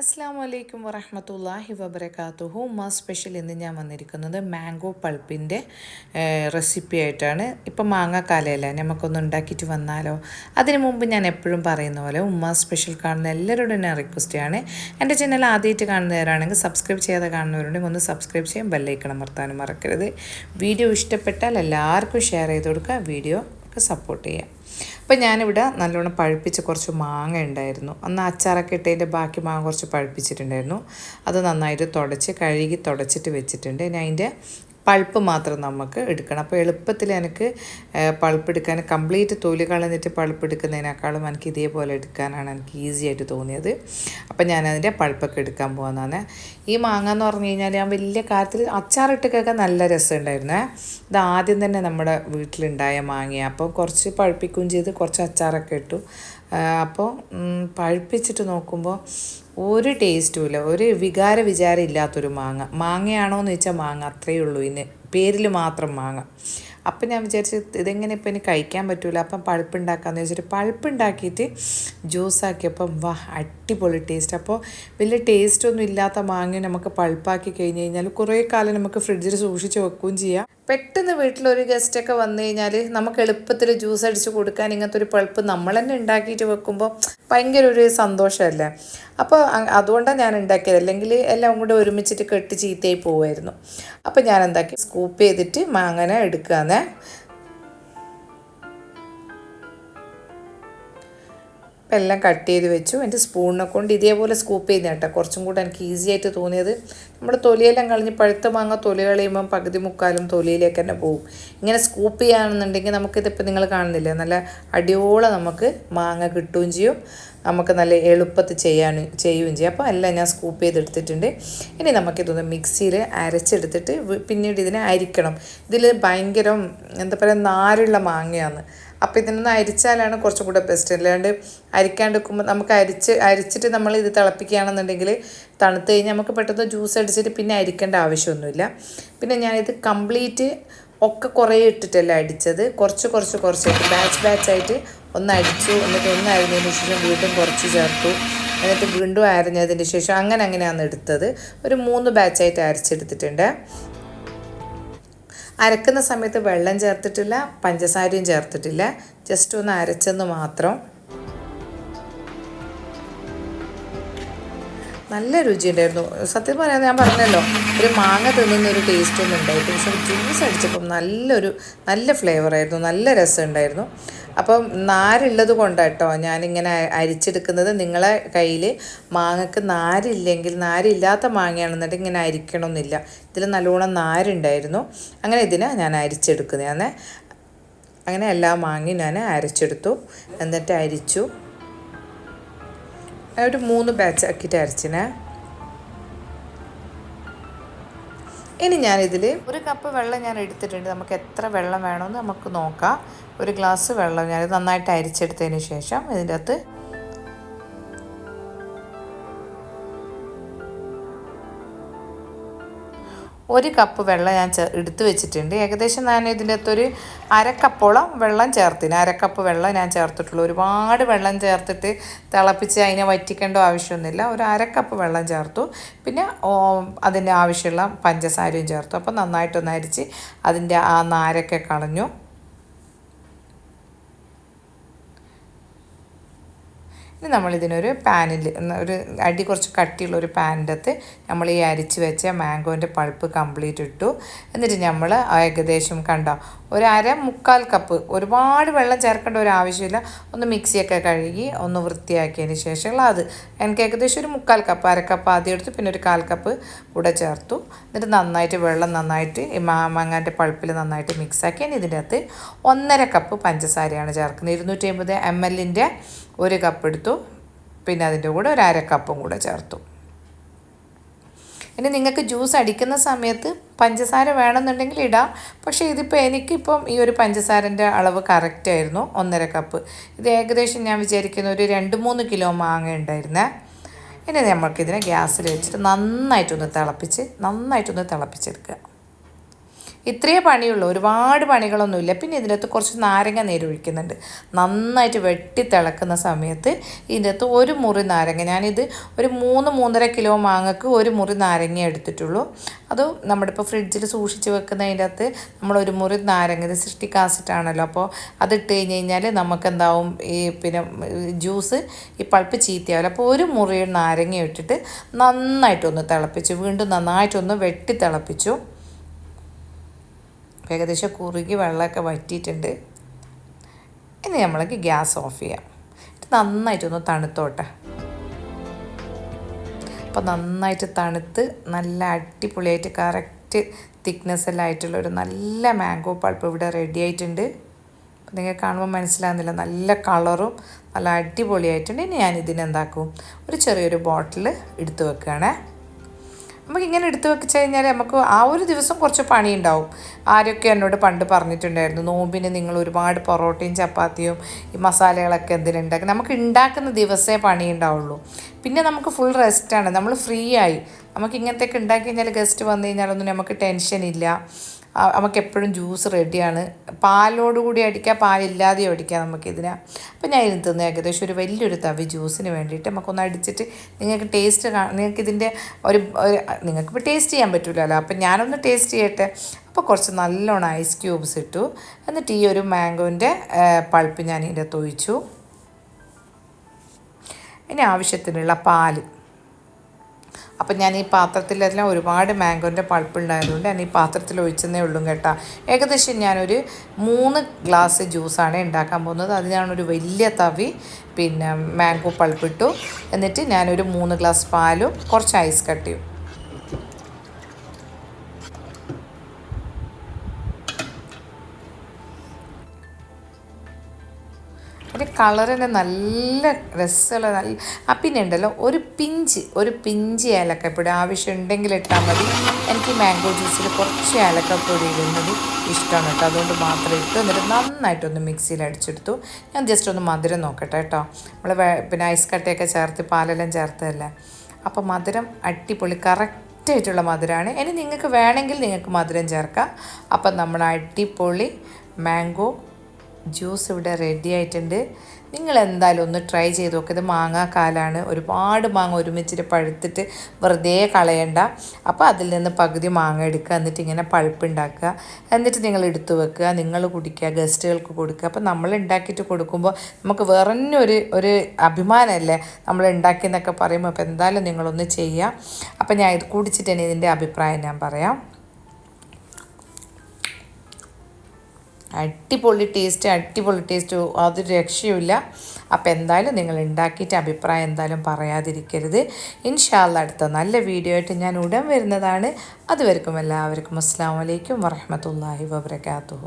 അസ്സാം വലൈക്കും വറഹമത്തല്ലാഹി വബർക്കാത്തുഹു ഉമ്മ സ്പെഷ്യൽ ഇന്ന് ഞാൻ വന്നിരിക്കുന്നത് മാംഗോ പൾപ്പിന്റെ റെസിപ്പി ആയിട്ടാണ്. ഇപ്പം മാങ്ങാക്കാലയല്ല നമുക്കൊന്ന് ഉണ്ടാക്കിയിട്ട് വന്നാലോ? അതിന് മുമ്പ് ഞാൻ എപ്പോഴും പറയുന്ന പോലെ ഉമ്മ സ്പെഷ്യൽ കാണുന്ന എല്ലാവരോടും ഞാൻ റിക്വസ്റ്റ് ആണ്. എന്റെ ചാനൽ ആദ്യമായിട്ട് കാണുന്നവരാണെങ്കിൽ സബ്സ്ക്രൈബ് ചെയ്യാതെ കാണുന്നവരുണ്ടെങ്കിൽ ഒന്ന് സബ്സ്ക്രൈബ് ചെയ്യാൻ ബെല്ലൈക്കണം വർത്താനം മറക്കരുത്. വീഡിയോ ഇഷ്ടപ്പെട്ടാൽ എല്ലാവർക്കും ഷെയർ ചെയ്ത് കൊടുക്കുക. വീഡിയോ സപ്പോർട്ട് ചെയ്യാം. അപ്പം ഞാനിവിടെ നല്ലോണം പഴുപ്പിച്ച് കുറച്ച് മാങ്ങ ഉണ്ടായിരുന്നു. അന്ന് അച്ചാറൊക്കെ ഇട്ടതിന്റെ ബാക്കി മാങ്ങ കുറച്ച് പഴുപ്പിച്ചിട്ടുണ്ടായിരുന്നു. അത് നന്നായിട്ട് തുടച്ച് കഴുകി തുടച്ചിട്ട് വെച്ചിട്ടുണ്ട്. ഇനി അതിന്റെ പൾപ്പ് മാത്രം നമുക്ക് എടുക്കണം. അപ്പോൾ എളുപ്പത്തിൽ എനിക്ക് പൾപ്പ് എടുക്കാൻ കംപ്ലീറ്റ് തൊലി കളഞ്ഞിട്ട് പൾപ്പ് എടുക്കുന്നതിനേക്കാളും എനിക്ക് ഇതേപോലെ എടുക്കാനാണ് എനിക്ക് ഈസി ആയിട്ട് തോന്നിയത്. അപ്പം ഞാനതിന്റെ പൾപ്പൊക്കെ എടുക്കാൻ പോകുന്നതാണ് ഈ മാങ്ങ എന്ന് പറഞ്ഞു കഴിഞ്ഞാൽ ഞാൻ വലിയ കാര്യത്തിൽ അച്ചാറിട്ടൊക്കെ നല്ല രസമുണ്ടായിരുന്നേ. ഇത് ആദ്യം തന്നെ നമ്മുടെ വീട്ടിലുണ്ടായ മാങ്ങ അപ്പോൾ കുറച്ച് പഴുപ്പിക്കുകയും ചെയ്ത് കുറച്ച് അച്ചാറൊക്കെ ഇട്ടു. അപ്പോൾ പഴുപ്പിച്ചിട്ട് നോക്കുമ്പോൾ ഒരു ടേസ്റ്റും ഇല്ല ഒരു വികാര വിചാരം ഇല്ലാത്തൊരു മാങ്ങ. മാങ്ങയാണോ എന്ന് വെച്ചാൽ മാങ്ങ. അത്രയേ ഉള്ളൂ. ഇതിന് പേരിൽ മാത്രം മാങ്ങ. അപ്പം ഞാൻ വിചാരിച്ചു ഇതെങ്ങനെ ഇപ്പം ഇനി കഴിക്കാൻ പറ്റില്ല അപ്പം പഴുപ്പുണ്ടാക്കാമെന്ന് വെച്ചിട്ട് പഴുപ്പുണ്ടാക്കിയിട്ട് ജ്യൂസാക്കിയപ്പം വാ അടിപൊളി ടേസ്റ്റ്. അപ്പോൾ വലിയ ടേസ്റ്റ് ഒന്നും ഇല്ലാത്ത മാങ്ങ നമുക്ക് പഴുപ്പാക്കി കഴിഞ്ഞ് കഴിഞ്ഞാൽ കുറേ കാലം നമുക്ക് ഫ്രിഡ്ജിൽ സൂക്ഷിച്ച് വെക്കുകയും ചെയ്യാം. പെട്ടെന്ന് വീട്ടിലൊരു ഗസ്റ്റൊക്കെ വന്നു കഴിഞ്ഞാൽ നമുക്ക് എളുപ്പത്തിൽ ജ്യൂസ് അടിച്ച് കൊടുക്കാൻ ഇങ്ങനത്തെ ഒരു പൾപ്പ് നമ്മൾ തന്നെ ഉണ്ടാക്കിയിട്ട് വെക്കുമ്പോൾ ഭയങ്കര ഒരു സന്തോഷമല്ലേ? അപ്പോൾ അതുകൊണ്ടാണ് ഞാൻ ഉണ്ടാക്കിയത്. അല്ലെങ്കിൽ എല്ലാം കൂടെ ഒരുമിച്ചിട്ട് കെട്ടി ചീത്തയായി പോകുമായിരുന്നു അപ്പോൾ ഞാൻ എന്താക്കി? സ്കൂപ്പ് ചെയ്തിട്ട് മാങ്ങനെ എടുക്കാന്നേ. എല്ലാം കട്ട് ചെയ്ത് വെച്ചു. എന്റെ സ്പൂണിനെ കൊണ്ട് ഇതേപോലെ സ്കൂപ്പ് ചെയ്യുന്ന കേട്ടോ. കുറച്ചും കൂടെ എനിക്ക് ഈസി ആയിട്ട് തോന്നിയത് നമ്മുടെ തൊലിയെല്ലാം കളഞ്ഞ് പഴുത്ത മാങ്ങ തൊലി കളയുമ്പം പകുതി മുക്കാലും തൊലിയിലേക്ക് തന്നെ പോകും. ഇങ്ങനെ സ്കൂപ്പ് ചെയ്യുകയാണെന്നുണ്ടെങ്കിൽ നമുക്കിതിപ്പോൾ നിങ്ങൾ കാണുന്നില്ല? നല്ല അടിയോളം നമുക്ക് മാങ്ങ കിട്ടുകയും ചെയ്യും. നമുക്ക് നല്ല എളുപ്പത്തിൽ ചെയ്യാൻ ചെയ്യുകയും ചെയ്യും. അപ്പോൾ എല്ലാം ഞാൻ സ്കൂപ്പ് ചെയ്തെടുത്തിട്ടുണ്ട്. ഇനി നമുക്കിതൊന്ന് മിക്സിയിൽ അരച്ചെടുത്തിട്ട് പിന്നീട് ഇതിനെ അരിക്കണം. ഇതിൽ ഭയങ്കര എന്താ പറയുക നാരുള്ള മാങ്ങയാണ്. അപ്പോൾ ഇതിനൊന്ന് അരിച്ചാലാണ് കുറച്ചും കൂടെ ബെസ്റ്റ് അല്ലാണ്ട് അരിക്കാണ്ട് വെക്കുമ്പോൾ നമുക്ക് അരിച്ച് അരിച്ചിട്ട് നമ്മൾ ഇത് തിളപ്പിക്കുകയാണെന്നുണ്ടെങ്കിൽ തണുത്ത് കഴിഞ്ഞാൽ നമുക്ക് പെട്ടെന്ന് ജ്യൂസ് അടിച്ചിട്ട് പിന്നെ അരിക്കേണ്ട ആവശ്യമൊന്നുമില്ല. പിന്നെ ഞാനിത് കംപ്ലീറ്റ് ഒക്കെ കുറേ ഇട്ടിട്ടല്ല അടിച്ചത്. കുറച്ച് കുറച്ച് കുറച്ച്. ബാച്ച് ബാച്ചായിട്ട് ഒന്ന് അടിച്ചു എന്നിട്ട് ഒന്ന് അരിഞ്ഞതിന് ശേഷം വീണ്ടും കുറച്ച് ചേർത്തു. എന്നിട്ട് വീണ്ടും അരിഞ്ഞതിന് ശേഷം അങ്ങനെ അങ്ങനെയാണ് എടുത്തത്. ഒരു മൂന്ന് ബാച്ചായിട്ട് അരച്ചെടുത്തിട്ടുണ്ട്. അരക്കുന്ന സമയത്ത് വെള്ളം ചേർത്തിട്ടില്ല പഞ്ചസാരയും ചേർത്തിട്ടില്ല. ജസ്റ്റ് ഒന്ന് അരച്ചെന്ന് മാത്രം. നല്ല രുചിയുണ്ടായിരുന്നു. സത്യം പറയാൻ ഞാൻ പറഞ്ഞല്ലോ ഒരു മാങ്ങ തിന്നുന്ന ഒരു ടേസ്റ്റ് ഒന്നും ഉണ്ടായിട്ട് പക്ഷെ ജ്യൂസ് അടിച്ചപ്പം നല്ലൊരു നല്ല ഫ്ലേവറായിരുന്നു നല്ല രസമുണ്ടായിരുന്നു അപ്പം നാരുള്ളത് കൊണ്ടാട്ടോ ഞാനിങ്ങനെ അരിച്ചെടുക്കുന്നത്. നിങ്ങളെ കയ്യിൽ മാങ്ങക്ക് നാരില്ലെങ്കിൽ നാരില്ലാത്ത മാങ്ങയാണെന്നുണ്ടെങ്കിൽ ഇങ്ങനെ അരിക്കണമെന്നില്ല ഇതിൽ നല്ലോണം നാരുണ്ടായിരുന്നു. അങ്ങനെ ഇതിനെ ഞാൻ അരിച്ചെടുക്കുന്നതാണ് അങ്ങനെ എല്ലാ മാങ്ങയും ഞാൻ അരച്ചെടുത്തു. എന്നിട്ട് അരിച്ചു. ഒരു മൂന്ന് ബാച്ച് ആക്കിയിട്ട് അരച്ചിനെ. ഇനി ഞാനിതിൽ ഒരു കപ്പ് വെള്ളം ഞാൻ എടുത്തിട്ടുണ്ട്. നമുക്ക് എത്ര വെള്ളം വേണമെന്ന് നമുക്ക് നോക്കാം. ഒരു ഗ്ലാസ് വെള്ളം ഞാൻ നന്നായിട്ട് അരിച്ചെടുത്തതിന് ശേഷം ഇതിന്റെ അകത്ത് ഒരു കപ്പ് വെള്ളം ഞാൻ എടുത്ത് വെച്ചിട്ടുണ്ട്. ഏകദേശം ഞാൻ ഇതിന്റെ അകത്തൊരു അരക്കപ്പോളം വെള്ളം ചേർത്തിന്. അരക്കപ്പ് വെള്ളം ഞാൻ ചേർത്തിട്ടുള്ളൂ. ഒരുപാട് വെള്ളം ചേർത്തിട്ട് തിളപ്പിച്ച് അതിനെ വറ്റിക്കേണ്ട ആവശ്യമൊന്നുമില്ല. ഒരു അരക്കപ്പ് വെള്ളം ചേർത്തു. പിന്നെ അതിന്റെ ആവശ്യമുള്ള പഞ്ചസാരയും ചേർത്തു. അപ്പോൾ നന്നായിട്ടൊന്ന് അരിച്ച് അതിന്റെ ആ നാരൊക്കെ കളഞ്ഞു. ഇനി നമ്മളിതിനൊരു പാനിൽ ഒരു അടി കുറച്ച് കട്ടിയുള്ള ഒരു പാനിന്റെ അകത്ത് നമ്മൾ ഈ അരിച്ച് വെച്ച മാംഗോന്റെ പൾപ്പ് കംപ്ലീറ്റ് ഇട്ടു. എന്നിട്ട് നമ്മൾ ഏകദേശം കണ്ടോ ഒരു അര മുക്കാൽ കപ്പ് ഒരുപാട് വെള്ളം ചേർക്കേണ്ട ഒരു ആവശ്യമില്ല. ഒന്ന് മിക്സിയൊക്കെ കഴുകി ഒന്ന് വൃത്തിയാക്കിയതിന് ശേഷമുള്ള അത്. എനിക്ക് ഏകദേശം ഒരു മുക്കാൽ കപ്പ് അര കപ്പ് ആദ്യം എടുത്തു പിന്നെ ഒരു കാൽ കപ്പ് കൂടെ ചേർത്തു. എന്നിട്ട് നന്നായിട്ട് വെള്ളം നന്നായിട്ട് ഈ മാങ്ങാന്റെ പൾപ്പിൽ നന്നായിട്ട് മിക്സാക്കി ഇതിന്റെ അകത്ത് ഒന്നര കപ്പ് പഞ്ചസാരയാണ് ചേർക്കുന്നത്. ഇരുന്നൂറ്റി അമ്പത് എം എല്ലിന്റെ ഒരു കപ്പ് എടുത്തു. പിന്നെ അതിന്റെ കൂടെ ഒരു അര കപ്പും കൂടെ ചേർത്തു. ഇനി നിങ്ങൾക്ക് ജ്യൂസ് അടിക്കുന്ന സമയത്ത് പഞ്ചസാര വേണമെന്നുണ്ടെങ്കിൽ ഇടാം. പക്ഷേ ഇതിപ്പോൾ എനിക്കിപ്പം ഈ ഒരു പഞ്ചസാരന്റെ അളവ് കറക്റ്റ് ആയിരുന്നു. ഒന്നര കപ്പ് ഇത് ഏകദേശം ഞാൻ വിചാരിക്കുന്ന ഒരു രണ്ട് മൂന്ന് കിലോ മാങ്ങ ഉണ്ടായിരുന്നേ. ഇനി നമ്മൾക്കിതിനെ ഗ്യാസിൽ വെച്ചിട്ട് നന്നായിട്ടൊന്ന് തിളപ്പിച്ച് നന്നായിട്ടൊന്ന് തിളപ്പിച്ചെടുക്കുക. ഇത്രയേ പണിയുള്ളൂ. ഒരുപാട് പണികളൊന്നുമില്ല. പിന്നെ ഇതിനകത്ത് കുറച്ച് നാരങ്ങ നീര് ഒഴിക്കുന്നുണ്ട്. നന്നായിട്ട് വെട്ടി തിളക്കുന്ന സമയത്ത് ഇതിന്റെ അകത്ത് ഒരു മുറി നാരങ്ങ. ഞാനിത് ഒരു മൂന്ന് മൂന്നര കിലോ മാങ്ങക്ക് ഒരു മുറി നാരങ്ങ എടുത്തിട്ടുള്ളൂ. അത് നമ്മുടെ ഇപ്പോൾ ഫ്രിഡ്ജിൽ സൂക്ഷിച്ച് വെക്കുന്നതിന്റെ അകത്ത് നമ്മൾ ഒരു മുറി നാരങ്ങ ഇത് സൃഷ്ടിക്കാസിട്ടാണല്ലോ അപ്പോൾ അതിട്ട് കഴിഞ്ഞ് കഴിഞ്ഞാൽ നമുക്കെന്താവും? ഈ പിന്നെ ജ്യൂസ് ഈ പൾപ്പ് ചീത്തയാവില്ല. അപ്പോൾ ഒരു മുറി നാരങ്ങ ഇട്ടിട്ട് നന്നായിട്ടൊന്ന് തിളപ്പിച്ചു. വീണ്ടും നന്നായിട്ടൊന്ന് വെട്ടി തിളപ്പിച്ചു. ഏകദേശം കുറുകി വെള്ളമൊക്കെ വറ്റിയിട്ടുണ്ട്. ഇനി നമ്മൾക്ക് ഗ്യാസ് ഓഫ് ചെയ്യാം. നന്നായിട്ടൊന്ന് തണുത്തോട്ടെ. അപ്പോൾ നന്നായിട്ട് തണുത്ത് നല്ല അടിപൊളിയായിട്ട് കറക്റ്റ് തിക്നെസ് എല്ലാം ആയിട്ടുള്ള ഒരു നല്ല മാംഗോ പൾപ്പ് ഇവിടെ റെഡി ആയിട്ടുണ്ട്. നിങ്ങൾ കാണുമ്പോൾ മനസ്സിലാകുന്നില്ല നല്ല കളറും നല്ല അടിപൊളിയായിട്ടുണ്ട്. ഇനി ഞാൻ ഇതിനെന്താക്കും? ഒരു ചെറിയൊരു ബോട്ടിൽ എടുത്ത് വെക്കുകയാണേ. നമുക്ക് ഇങ്ങനെ എടുത്തു വെച്ച് കഴിഞ്ഞാൽ നമുക്ക് ആ ഒരു ദിവസം കുറച്ച് പണി ഉണ്ടാവും ആരൊക്കെ എന്നോട് പണ്ട് പറഞ്ഞിട്ടുണ്ടായിരുന്നു നോമ്പിന് നിങ്ങൾ ഒരുപാട് പൊറോട്ടയും ചപ്പാത്തിയും ഈ മസാലകളൊക്കെ എന്തിനുണ്ടാക്കും നമുക്ക് ഉണ്ടാക്കുന്ന ദിവസമേ പണി ഉണ്ടാവുള്ളൂ പിന്നെ നമുക്ക് ഫുൾ റെസ്റ്റാണ് നമ്മൾ ഫ്രീ ആയി. നമുക്ക് ഇങ്ങനത്തെയൊക്കെ ഉണ്ടാക്കി കഴിഞ്ഞാൽ ഗസ്റ്റ് വന്നു കഴിഞ്ഞാലൊന്നും നമുക്ക് ടെൻഷൻ ഇല്ല. നമുക്ക് എപ്പോഴും ജ്യൂസ് റെഡിയാണ് പാലോട് കൂടി അടിക്കാം പാലില്ലാതെയും അടിക്കാം നമുക്കിതിന്. അപ്പോൾ ഞാൻ ഇതിന് തിന്ന് ഏകദേശം ഒരു വലിയൊരു തവി ജ്യൂസിന് വേണ്ടിയിട്ട് നമുക്കൊന്ന് അടിച്ചിട്ട് നിങ്ങൾക്ക് ടേസ്റ്റ് നിങ്ങൾക്ക് ഇതിന്റെ ഒരു നിങ്ങൾക്കിപ്പോൾ ടേസ്റ്റ് ചെയ്യാൻ പറ്റില്ലല്ലോ അപ്പം ഞാനൊന്ന് ടേസ്റ്റ് ചെയ്യട്ടെ. അപ്പോൾ കുറച്ച് നല്ലോണം ഐസ് ക്യൂബ്സ് ഇട്ടു. എന്നിട്ട് ഈ ഒരു മാംഗോന്റെ പൾപ്പ് ഞാൻ ഇതിന്റെ ഇനി ആവശ്യത്തിനുള്ള പാൽ. അപ്പം ഞാൻ ഈ പാത്രത്തിലെല്ലാം ഒരുപാട് മാംഗോന്റെ പൾപ്പ് ഉണ്ടായതുകൊണ്ട് ഞാൻ ഈ പാത്രത്തിൽ ഒഴിച്ചെന്നേ ഉള്ളൂ കേട്ടോ. ഏകദേശം ഞാനൊരു മൂന്ന് ഗ്ലാസ് ജ്യൂസാണ് ഉണ്ടാക്കാൻ പോകുന്നത്. അത് ഞാനൊരു വലിയ തവി പിന്നെ മാംഗോ പൾപ്പിട്ടു. എന്നിട്ട് ഞാനൊരു മൂന്ന് ഗ്ലാസ് പാലും കുറച്ച് ഐസ് കട്ടിയും. അതിന്റെ കളറിന് നല്ല രസമുള്ള നല്ല ആ പിന്നെ ഉണ്ടല്ലോ ഒരു പിഞ്ച് ഒരു പിഞ്ച് ഏലക്കപ്പൊടി ആവശ്യമുണ്ടെങ്കിൽ ഇട്ടാൽ മതി. എനിക്ക് മാംഗോ ജ്യൂസിൽ കുറച്ച് ഏലക്കപ്പൊടി ഇടുന്നത് ഇഷ്ടമാണ് കേട്ടോ. അതുകൊണ്ട് മാത്രം ഇട്ടു എന്നിട്ട് നന്നായിട്ടൊന്ന് മിക്സിയിൽ അടിച്ചെടുത്തു. ഞാൻ ജസ്റ്റ് ഒന്ന് മധുരം നോക്കട്ടെ കേട്ടോ. നമ്മൾ പിന്നെ ഐസ് കട്ടയൊക്കെ ചേർത്ത് പാലെല്ലാം ചേർത്തതല്ലേ? അപ്പോൾ മധുരം അടിപൊളി കറക്റ്റ് ആയിട്ടുള്ള മധുരമാണ് ഇനി നിങ്ങൾക്ക് വേണമെങ്കിൽ നിങ്ങൾക്ക് മധുരം ചേർക്കാം. അപ്പം നമ്മൾ അടിപൊളി മാംഗോ ജ്യൂസ് ഇവിടെ റെഡി ആയിട്ടുണ്ട്. നിങ്ങൾ എന്തായാലും ഒന്ന് ട്രൈ ചെയ്ത് നോക്കുക ഇത് മാങ്ങാക്കാലാണ്. ഒരുപാട് മാങ്ങ ഒരുമിച്ചിട്ട് പഴുത്തിട്ട് വെറുതെ കളയണ്ട. അപ്പോൾ അതിൽ നിന്ന് പകുതി മാങ്ങ എടുക്കുക. എന്നിട്ട് ഇങ്ങനെ പഴുപ്പ് ഉണ്ടാക്കുക. എന്നിട്ട് നിങ്ങൾ എടുത്തു വെക്കുക. നിങ്ങൾ കുടിക്കുക. ഗസ്റ്റുകൾക്ക് കൊടുക്കുക. അപ്പോൾ നമ്മൾ ഉണ്ടാക്കിയിട്ട് കൊടുക്കുമ്പോൾ നമുക്ക് വേറെ ഒരു ഒരു അഭിമാനമല്ലേ? നമ്മൾ ഉണ്ടാക്കിയെന്നൊക്കെ പറയുമ്പോൾ അപ്പോൾ എന്തായാലും നിങ്ങളൊന്ന് ചെയ്യുക. അപ്പോൾ ഞാൻ ഇത് കുടിച്ചിട്ട് തന്നെ ഇതിന്റെ അഭിപ്രായം ഞാൻ പറയാം. അടിപൊളി ടേസ്റ്റ് അടിപൊളി ടേസ്റ്റ് അതൊരു രക്ഷയുമില്ല. അപ്പോൾ എന്തായാലും നിങ്ങൾ ഉണ്ടാക്കിയിട്ട് അഭിപ്രായം എന്തായാലും പറയാതിരിക്കരുത്. ഇൻഷാല്ല അടുത്ത നല്ല വീഡിയോ ആയിട്ട് ഞാൻ ഉടൻ വരുന്നതാണ്. അതുവരെക്കും എല്ലാവർക്കും അസ്സാം വലൈക്കും വറഹമത്തല്ലാഹി വബർക്കാത്തു